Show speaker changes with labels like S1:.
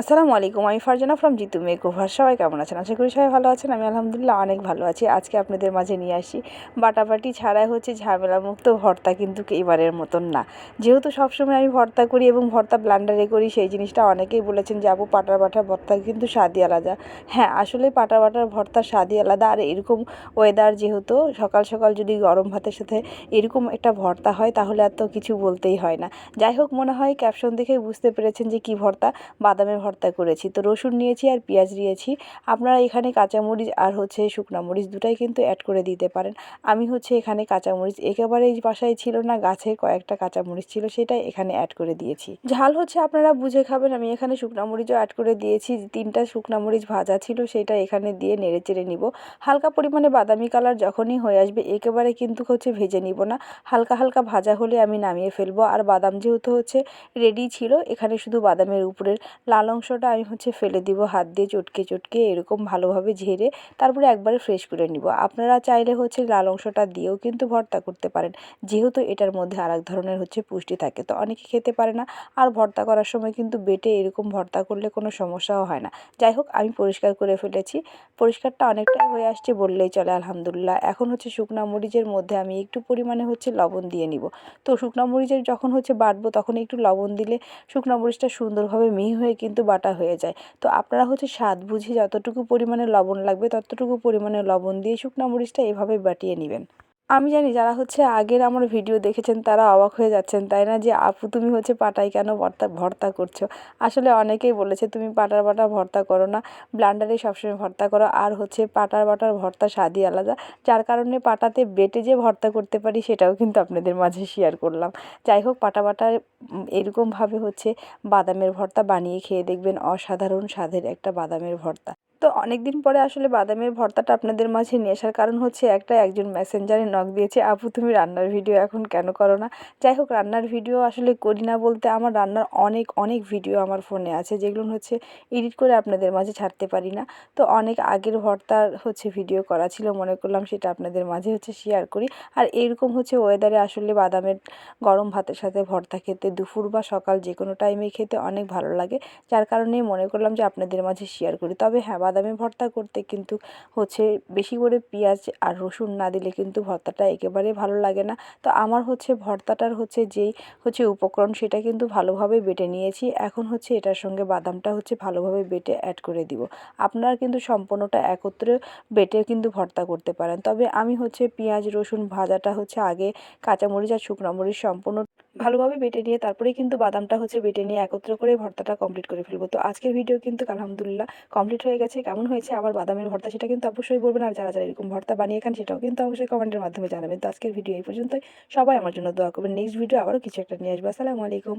S1: আসসালামু আলাইকুম, আমি ফারজানা ফ্রম জিতু মেকওভার সবাই কেমন আছেন? আশা করি সবাই ভালো আছেন, আমি আলহামদুলিল্লাহ অনেক ভালো আছি। আজকে আপনাদের মাঝে নিয়ে আসি। বাটাবাটি ছাড়াই হচ্ছে ঝামেলামুক্ত ভর্তা, কিন্তু এবারের মতন না। যেহেতু সবসময় আমি ভর্তা করি এবং ভর্তা ব্লান্ডারে করি, সেই জিনিসটা অনেকেই বলেছেন যে আপু পাটার বাটার ভর্তা কিন্তু স্বাদই আলাদা। হ্যাঁ আসলে পাটার বাটার ভর্তার স্বাদই আলাদা। আর এরকম ওয়েদার যেহেতু, সকাল সকাল যদি গরম ভাতের সাথে এরকম একটা ভর্তা হয়, তাহলে আর তো কিছু বলতেই হয় না। যাই হোক, মনে হয় ক্যাপশন দেখেই বুঝতে পেরেছেন যে, কী ভর্তা? বাদামের ভর্তা করেছি। তো রসুন নিয়েছি আর পেঁয়াজ নিয়েছি। আপনারা এখানে কাঁচামরিচ আর হচ্ছে শুকনো মরিচ দুটাই কিন্তু অ্যাড করে দিতে পারেন। আমি হচ্ছে এখানে কাঁচামরিচ একেবারেই বাসায় ছিল না, গাছে কয়েকটা কাঁচামরিচ ছিল সেটাই এখানে অ্যাড করে দিয়েছি। ঝাল হচ্ছে আপনারা বুঝে খাবেন, আমি এখানে শুকনো মরিচও অ্যাড করে দিয়েছি। তিনটা শুকনো মরিচ ভাজা ছিল সেটা এখানে দিয়ে নেড়ে চেড়ে নিব। হালকা পরিমাণে বাদামি কালার যখনই হয়ে আসবে একেবারে কিন্তু হচ্ছে ভেজে নিব না। হালকা হালকা ভাজা হলে আমি নামিয়ে ফেলব। আর বাদাম যেহেতু হচ্ছে রেডি ছিল, এখানে শুধু বাদামের উপরের লাল অংশটা আমি হচ্ছে ফেলে দিব, হাত দিয়ে চটকে চটকে এরকম ভালোভাবে ঝেড়ে তারপরে একবারে ফ্রেশ করে নিব। আপনারা চাইলে হচ্ছে লাল অংশটা দিয়েও কিন্তু ভর্তা করতে পারেন, যেহেতু এটার মধ্যে আর ধরনের হচ্ছে পুষ্টি থাকে। তো অনেকে খেতে পারে না, আর ভর্তা করার সময় কিন্তু বেটে এরকম ভর্তা করলে কোনো সমস্যাও হয় না। যাই হোক, আমি পরিষ্কার করে ফেলেছি, পরিষ্কারটা অনেকটাই হয়ে আসছে বললেই চলে, আলহামদুলিল্লাহ। এখন হচ্ছে শুকনা মরিচের মধ্যে আমি একটু পরিমাণে হচ্ছে লবণ দিয়ে নিব। তো শুকনা মরিচের যখন হচ্ছে বাটবো, তখন একটু লবণ দিলে শুকনা মরিচটা সুন্দরভাবে মিহি হয়ে কিন্তু বাটা হয়ে যায়। তো আপনারা হচ্ছে স্বাদ বুঝে যতটুকু পরিমাণে লবণ লাগবে, ততটুকু পরিমাণে লবণ দিয়ে শুকনো মরিচটা এভাবে বাটিয়ে নেবেন। আমি জানি যারা হচ্ছে আগের আমার ভিডিও দেখেছেন, তারা অবাক হয়ে যাচ্ছেন, তাই না? যে আপু, তুমি হচ্ছে পাটায় কেন ভর্তা ভর্তা করছ? আসলে অনেকেই বলেছে, তুমি পাটার বাটা ভর্তা করো না ব্লান্ডারে সবসময় ভর্তা করো। আর হচ্ছে পাটার বাটার ভর্তা স্বাদই আলাদা। যার কারণে পাটাতে বেটে যে ভর্তা করতে পারি, সেটাও কিন্তু আপনাদের মাঝে শেয়ার করলাম। যাই হোক, পাটা বাটার এরকমভাবে হচ্ছে বাদামের ভর্তা বানিয়ে খেয়ে দেখবেন অসাধারণ স্বাদের একটা বাদামের ভর্তা। তো অনেক দিন পরে আসলে বাদামের ভর্তাটা আপনাদের মাঝে নিয়ে আসার কারণ হচ্ছে একটা একজন মেসেঞ্জারে নক দিয়েছে, আপু, তুমি রান্নার ভিডিও এখন কেন করো না? যাই হোক, রান্নার ভিডিও আসলে করি না বলতে আমার রান্নার অনেক অনেক ভিডিও আমার ফোনে আছে, যেগুলো হচ্ছে এডিট করে আপনাদের মাঝে ছাড়তে পারি না। তো অনেক আগের ভর্তার হচ্ছে ভিডিও করা ছিল, মনে করলাম সেটা আপনাদের মাঝে হচ্ছে শেয়ার করি। আর এরকম হচ্ছে ওয়েদারে আসলে বাদামের গরম ভাতের সাথে ভর্তা খেতে, দুপুর বা সকাল যে কোনো টাইমে খেতে অনেক ভালো লাগে। যার কারণেই মনে করলাম যে আপনাদের মাঝে শেয়ার করি। তবে হ্যাঁ বাদামি ভর্তা করতে কিন্তু হচ্ছে বেশি করে পেঁয়াজ আর রসুন না দিলে কিন্তু ভর্তাটা একেবারে ভালো লাগে না। তো আমার হচ্ছে ভর্তাটার হচ্ছে যেই হচ্ছে উপকরণ সেটা কিন্তু ভালোভাবে বেটে নিয়েছি। এখন হচ্ছে এটার সঙ্গে বাদামটা হচ্ছে ভালোভাবে বেটে অ্যাড করে দিব। আপনারা কিন্তু সম্পূর্ণটা একত্রে বেটে কিন্তু ভর্তা করতে পারেন। তবে আমি হচ্ছে পেঁয়াজ, রসুন ভাজাটা হচ্ছে আগে কাঁচামরিচ আর শুকনো মরিচ সম্পূর্ণ ভালোভাবে বেটে নিয়ে তারপরেই কিন্তু বাদামটা হচ্ছে বেটে নিয়ে একত্র করে ভর্তাটা কমপ্লিট করে ফেলব। তো আজকের ভিডিও কিন্তু আলহামদুলিল্লাহ কমপ্লিট হয়ে গেছে। কেমন হয়েছে আবার বাদামের ভর্তা সেটা কিন্তু অবশ্যই বলবেন। আর যারা যারা এরকম ভর্তা বানিয়ে খান সেটাও কিন্তু অবশ্যই কমেন্টের মাধ্যমে জানাবেন। তো আজকের ভিডিও এই পর্যন্তই। সবাই আমার জন্য দোয়া করবেন। নেক্সট ভিডিও আবারও কিছু একটা নিয়ে আসব। আসসালামু আলাইকুম।